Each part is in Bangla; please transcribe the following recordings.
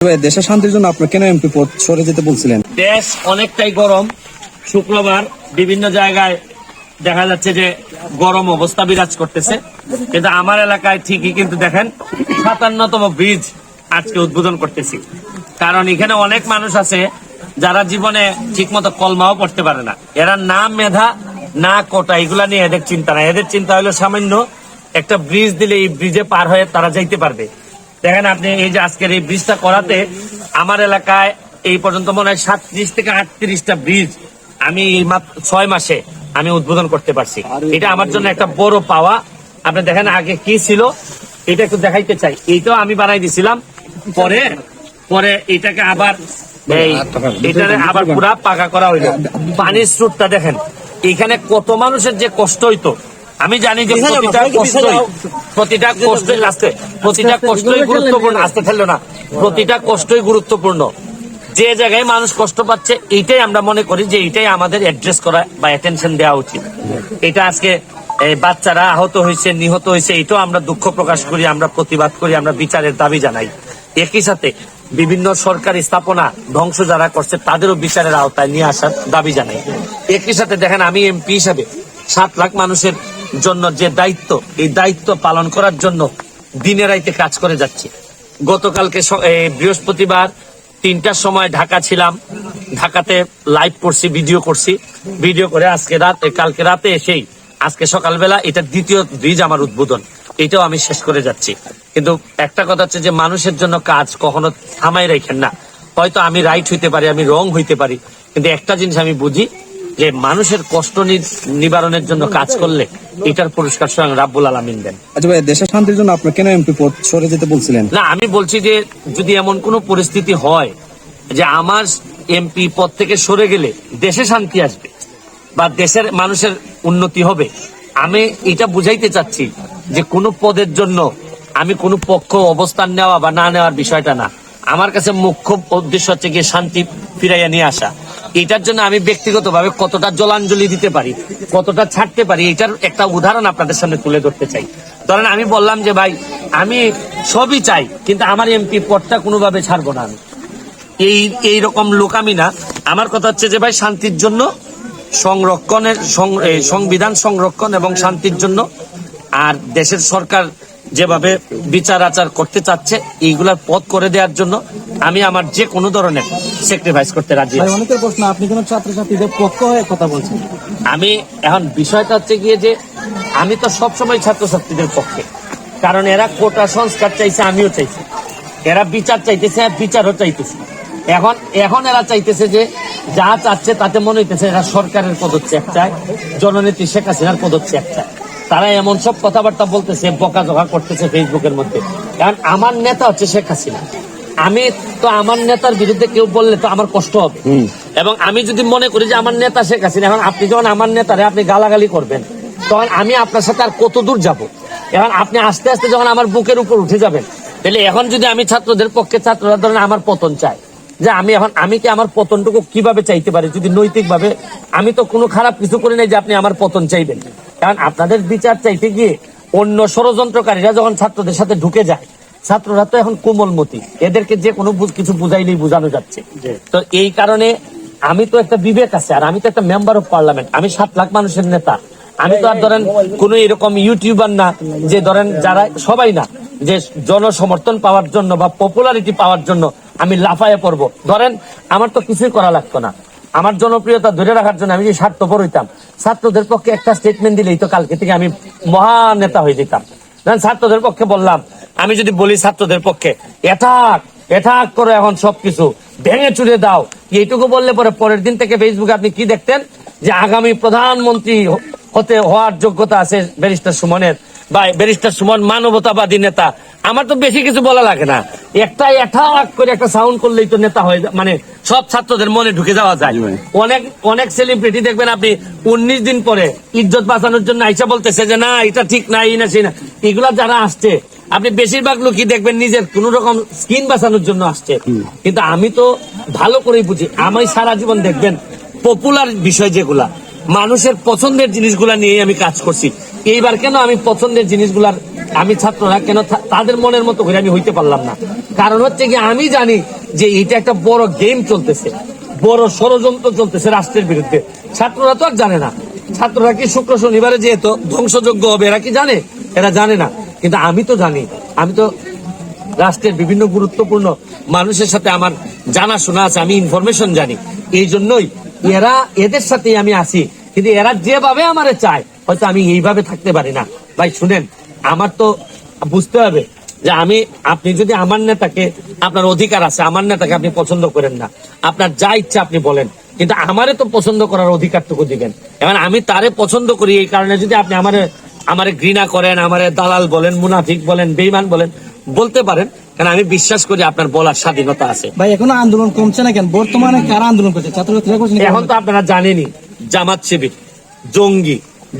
দেশের শান্তির জন্য আপনার কেন এমপি পদ সরে যেতে বলছিলেন? দেশ অনেকটাই গরম। শুক্রবার বিভিন্ন জায়গায় দেখা যাচ্ছে যে গরম অবস্থা বিরাজ করতেছে। কিন্তু আমার এলাকায় ঠিকই কিন্তু দেখেন, সাতান্নতম ব্রিজ আজকে উদ্বোধন করতেছি। কারণ এখানে অনেক মানুষ আছে যারা জীবনে ঠিকমতো কলমাও পড়তে পারে না। এরা না মেধা, না কোটা, এগুলা নিয়ে এদের চিন্তা না। এদের চিন্তা হলো সামান্য একটা ব্রিজ দিলে এই ব্রিজে পার হয়ে তারা যাইতে পারবে। দেখেন আপনি এই যে আজকের এই ব্রিজটা করাতে আমার এলাকায় এই পর্যন্ত মনে হয় সাতত্রিশ থেকে আটত্রিশটা ব্রিজ আমি এই ছয় মাসে আমি উদ্বোধন করতে পারছি। এটা আমার জন্য একটা বড় পাওয়া। আপনি দেখেন আগে কি ছিল এটা একটু দেখাইতে চাই। এইটাও আমি বানাই দিছিলাম। পরে পরে এটাকে আবার এই এটারে আবার পুরা পাকা করা হইল। পানির স্রোতটা দেখেন এখানে কত মানুষের যে কষ্ট হইতো আমি জানি যে প্রতিটা কষ্টই প্রতিটা কষ্টই আসতে প্রতিটা কষ্টই গুরুত্বপূর্ণ আসতে ফেলল না। প্রতিটা কষ্টই গুরুত্বপূর্ণ। যে জায়গায় মানুষ কষ্ট পাচ্ছে এইটাই আমরা মনে করি যে এইটাই আমাদের অ্যাড্রেস করা বা অ্যাটেনশন দেওয়া উচিত। এটা আজকে এই বাচ্চারা আহত হয়েছে নিহত হয়েছে এটাও আমরা দুঃখ প্রকাশ করি আমরা প্রতিবাদ করি আমরা বিচারের দাবি জানাই। একই সাথে বিভিন্ন সরকারি স্থাপনা ধ্বংস যারা করছে তাদেরও বিচারের আওতায় নিয়ে আসার দাবি জানাই। একই সাথে দেখেন আমি এমপি হিসাবে সাত লাখ মানুষের জন্য যে দায়িত্ব, এই দায়িত্ব পালন করার জন্য দিনে রাইতে কাজ করে যাচ্ছি। গতকালকে বৃহস্পতিবার তিনটার সময় ঢাকা ছিলাম। ঢাকাতে লাইভ করছি ভিডিও করছি। ভিডিও করে আজকে রাত কালকে রাতে এসেই আজকে সকালবেলা এটা দ্বিতীয় ব্রিজ আমার উদ্বোধন। এটাও আমি শেষ করে যাচ্ছি। কিন্তু একটা কথা হচ্ছে যে মানুষের জন্য কাজ কখনো থামাই রাখেন না। হয়তো আমি রাইট হইতে পারি, আমি রং হইতে পারি। কিন্তু একটা জিনিস আমি বুঝি যে মানুষের কষ্ট নিবারণের জন্য কাজ করলে এটার পুরস্কার স্বয়ং রাব্বুল আলমিন দেন। আচ্ছা ভাই দেশের শান্তির জন্য আপনার কেন এমপি পদ সরে যেতে বলছিলেন? না আমি বলছি যে যদি এমন কোনো পরিস্থিতি হয় যে আমার এমপি পদ থেকে সরে গেলে দেশে শান্তি আসবে বা দেশের মানুষের উন্নতি হবে আমি এটা বুঝাইতে চাচ্ছি যে কোনো পদের জন্য আমি কোনো পক্ষ অবস্থান নেওয়া বা না নেওয়ার বিষয়টা না। আমার কাছে মুখ্য উদ্দেশ্য হচ্ছে গিয়ে শান্তি ফিরাইয়া নিয়ে আসা। এটার জন্য আমি ব্যক্তিগতভাবে কতটা জলাঞ্জলি দিতে পারি, কতটা ছাড়তে পারি, এটার একটা উদাহরণ আপনাদের সামনে তুলে ধরতে চাই। ধরেন আমি বললাম যে, ভাই, আমি সবই চাই, কিন্তু আমার এমপি পদটা কোনোভাবে ছাড়বো না আমি। এই এই রকম লোক আমি না। আমার কথা হচ্ছে যে, ভাই, শান্তির জন্য সংরক্ষণের সংবিধান সংরক্ষণ এবং শান্তির জন্য আর দেশের সরকার যেভাবে বিচার আচার করতে চাচ্ছে, এইগুলার পথ করে দেওয়ার জন্য আমি আমার যে কোনো ধরনের স্যাক্রিফাইস করতে রাজি অনেকের প্রশ্ন আপনি কেন ছাত্রছাত্রীদের পক্ষ হয়ে কথা বলছেন? আমি এখন বিষয়টা হচ্ছে গিয়ে যে আমি তো সবসময় ছাত্রছাত্রীদের পক্ষে। কারণ এরা কোটা সংস্কার চাইছে আমিও চাইছি। এরা বিচার চাইতেছে বিচারও চাইতেছে। এখন এখন এরা চাইতেছে যে যা চাচ্ছে তাতে মনে হইতেছে এরা সরকারের পদত্যাগ চায় জননেত্রী শেখ হাসিনার পদত্যাগ চায়। তারা এমন সব কথাবার্তা বলতেছে বকাঝকা করতেছে ফেসবুকের মধ্যে। কারণ আমার নেতা হচ্ছে শেখ হাসিনা। আমি তো আমার নেতার বিরুদ্ধে কেউ বললে তো আমার কষ্ট হবে। এবং আমি যদি মনে করি যে আমার নেতা শেখ হাসিনা এখন আপনি যখন আমার নেতারে আপনি গালাগালি করবেন তখন আমি আপনার সাথে আর কত দূর যাব? এখন আপনি আস্তে আস্তে যখন আমার বুকের উপর উঠে যাবেন তাহলে এখন যদি আমি ছাত্রদের পক্ষে ছাত্ররা ধরেন আমার পতন চাই যে আমি এখন আমি কি আমার পতনটুকু কীভাবে চাইতে পারি? যদি নৈতিক ভাবে আমি তো কোনো খারাপ কিছু করি নাই যে আপনি আমার পতন চাইবেন। কারণ আপনাদের বিচার চাইতে গিয়ে অন্য ষড়যন্ত্রকারীরা যখন ছাত্রদের সাথে ঢুকে যায় ছাত্ররা তো এখন কোমলমতি। এদেরকে যে কোনো কিছু বুঝাইলেই বোঝানো যাচ্ছে। তো এই কারণে আমি তো একটা বিবেক আছে আর আমি তো একটা মেম্বার অফ পার্লামেন্ট আমি সাত লাখ মানুষের নেতা। আমি তো আর ধরেন কোন এরকম ইউটিউবার না যে ধরেন যারা সবাই না যে জনসমর্থন পাওয়ার জন্য বা পপুলারিটি পাওয়ার জন্য আমি লাফায়ে পড়ব। ধরেন আমার তো কিছুই করা লাগতো না। আমার জনপ্রিয়তা ধরে রাখার জন্য আমি যে স্বার্থপর হইতাম ছাত্রদের পক্ষে একটা স্টেটমেন্ট দিলেই তো কালকে থেকে আমি মহান নেতা হয়ে যেতাম। ছাত্রদের পক্ষে বললাম আমি যদি বলি ছাত্রদের পক্ষে এটাক এটাক করে এখন সবকিছু। ভেঙে চুরে দাও। এইটুকু বললে পরে পরের দিন থেকে ফেসবুকে আপনি কি দেখতেন? যে আগামী প্রধানমন্ত্রী হতে হওয়ার যোগ্যতা আছে ব্যারিস্টার সুমনের বা ব্যারিস্টার সুমন মানবতাবাদী নেতা। আমার তো বেশি কিছু বলা লাগে না। একটা এঠাক করে একটা সাউন্ড করলেই তো নেতা হয়ে মানে সব ছাত্রদের মনে ঢুকে যাওয়া যায়। অনেক অনেক সেলিব্রিটি দেখবেন আপনি উনিশ দিন পরে ইজ্জত বাঁচানোর জন্য আইসা বলতেছে যে না এটা ঠিক না এই না সেই না। এগুলা যারা আসছে আপনি বেশিরভাগ লোকই দেখবেন নিজের কোন রকম স্কিন বাঁচানোর জন্য আসছে। কিন্তু আমি তো ভালো করেই বুঝি আমি সারা জীবন দেখবেন পপুলার বিষয় যেগুলা মানুষের পছন্দের জিনিসগুলা নিয়ে আমি কাজ করছি। এইবার কেন আমি পছন্দের জিনিসগুলার আমি ছাত্ররা কেন তাদের মনের মতো করে আমি হইতে পারলাম না? কারণ হচ্ছে কি আমি জানি যে এটা একটা বড় গেম চলতেছে বড় ষড়যন্ত্র চলতেছে রাষ্ট্রের বিরুদ্ধে। ছাত্ররা তো আর জানে না। ছাত্ররা কি শুক্র শনিবারে যেহেতু ধ্বংসযোগ্য হবে এরা কি জানে? এরা জানে না। কিন্তু আমি তো জানি, আমি তো রাষ্ট্রের বিভিন্ন গুরুত্বপূর্ণ মানুষের সাথে আমার জানাশোনা আছে, আমি ইনফরমেশন জানি। এই জন্যই এরা এদের সাথেই আমি আসি কিন্তু এরা যেভাবে আমারে চায়, হয়তো আমি এইভাবে থাকতে পারি না। ভাই, শুনেন, আমার তো বুঝতে হবে যে আমি, আপনি যদি আমার নেতাকে, আপনার অধিকার আছে, আমার নেতাকে আপনি পছন্দ করেন না, আপনার যা ইচ্ছা আপনি বলেন, কিন্তু আমারে তো পছন্দ করার অধিকারটুকু দিবেন। এবার আমি তারে পছন্দ করি এই কারণে যদি আপনি আমারে আমারে ঘৃণা করেন আমারে দালাল বলেন মুনাফিক বলেন বেইমান বলেন বলতে পারেন কারণ আমি বিশ্বাস করি আপনার বলার স্বাধীনতা আছে। ভাই এখনও আন্দোলন কমছে না কেন? বর্তমানে কারা আন্দোলন করছে? ছাত্রছাত্রীরা করছে এখন তো আপনারা জানেনই জামাত শিবির জঙ্গি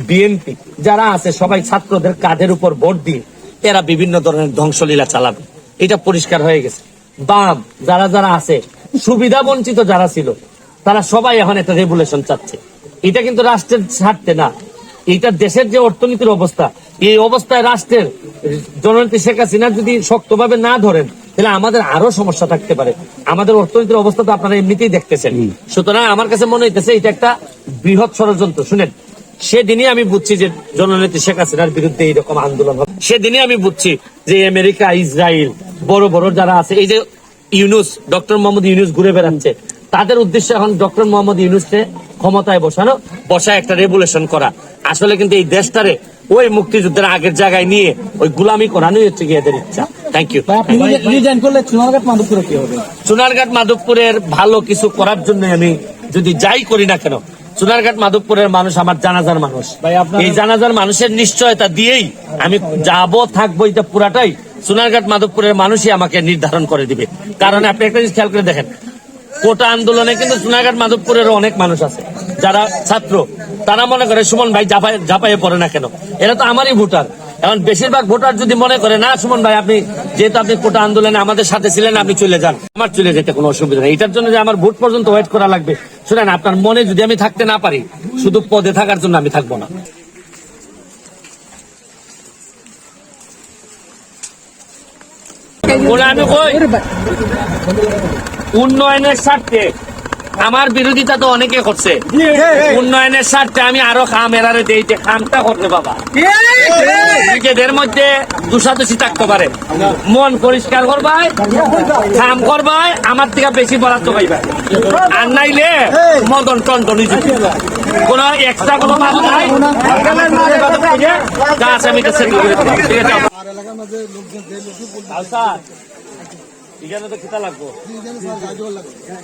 বিএনপি যারা আছে সবাই ছাত্রদের কাঁধের উপর ভোট দিয়ে এরা বিভিন্ন ধরনের ধ্বংসলীলা চালাবে। এটা পরিষ্কার হয়ে গেছে। বাম যারা যারা আছে সুবিধা বঞ্চিত যারা ছিল তারা সবাই এখন একটা রেগুলেশন চাচ্ছে। এটা কিন্তু রাষ্ট্রের স্বার্থে না। এটা দেশের যে অর্থনীতির অবস্থা এই অবস্থায় রাষ্ট্রের জননেত্রী শেখ হাসিনা যদি শক্তভাবে না ধরেন তাহলে আমাদের আরও সমস্যা থাকতে পারে। আমাদের অর্থনীতির অবস্থা তো আপনারা এমনিতেই দেখতেছেন। সুতরাং আমার কাছে মনে হইতেছে এটা একটা বৃহৎ ষড়যন্ত্র। শুনেন সেদিনই আমি বুঝছি যে জননেত্রী শেখ হাসিনার বিরুদ্ধে এইরকম আন্দোলন হবে। সেদিনই আমি বুঝছি যে আমেরিকা ইসরায়েল বড় বড় যারা আছে এই যে ইউনুস ডক্টর মোহাম্মদ ইউনুস ঘুরে বেড়াচ্ছে তাদের উদ্দেশ্য এখন ডক্টর মোহাম্মদ ইউনুসকে ক্ষমতায় বসানো বসায় একটা রেগুলেশন করা। আসলে কিন্তু এই দেশটারে ওই মুক্তিযুদ্ধের আগের জায়গায় নিয়ে ওই গুলামি করানোই হচ্ছে এদের ইচ্ছা। থ্যাংক ইউ করলে চুনারঘাট মাধবপুরে কি হবে? সোনারঘাট মাধবপুরের ভালো কিছু করার জন্য আমি যদি যাই করি না কেন সোনারঘাট মাধবপুরের মানুষ আমার জানাজার মানুষ। এই জানাজার মানুষের নিশ্চয়তা দিয়েই আমি যাব থাকব এটা পুরাটাই সোনারঘাট মাধবপুরের মানুষই আমাকে নির্ধারণ করে দিবে। কারণ আপনি একটা জিনিস খেয়াল করে দেখেন কোটা আন্দোলনে কিন্তু সোনারঘাট মাধবপুরের অনেক মানুষ আছে, যারা ছাত্র। তারা মনে করে, সুমন ভাই জাপায়ে পড়ে না কেন? এরা তো আমারই ভোটার। এখন বেশিরভাগ ভোটার যদি মনে করে, না, সুমন ভাই, আপনি যেহেতু আপনি কোটা আন্দোলনে আমাদের সাথে ছিলেন, আপনি চলে যান। আমার চলে যেতে কোনো অসুবিধা নেই। এটার জন্য যে আমার ভোট পর্যন্ত ওয়েট করা লাগবে, শুনেন, আপনার মনে যদি আমি থাকতে না পারি, শুধু পদে থাকার জন্য আমি থাকব না। বলে আমি কই? উন্নয়নের স্বার্থে। আমার বিরোধিতা তো অনেকে করছে। উন্নয়নের স্বার্থে আমি আরও খাম এরারে দেই যে খামটা করতে বাবা। নিজেদের মধ্যে দুষাদুষি থাকতে পারে। মন পরিষ্কার করবাই কাম করবাই আমার থেকে বেশি বরাদ্দ পাইবাই আর নাইলে মদন টন্টন কোন এক্সট্রা কোনো মাল নাই। আছে আমি। ঠিক আছে। এখানে তো খেতা লাগবো।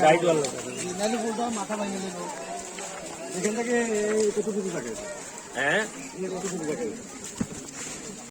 গাইড ওয়াল লাগবে। হ্যাঁ?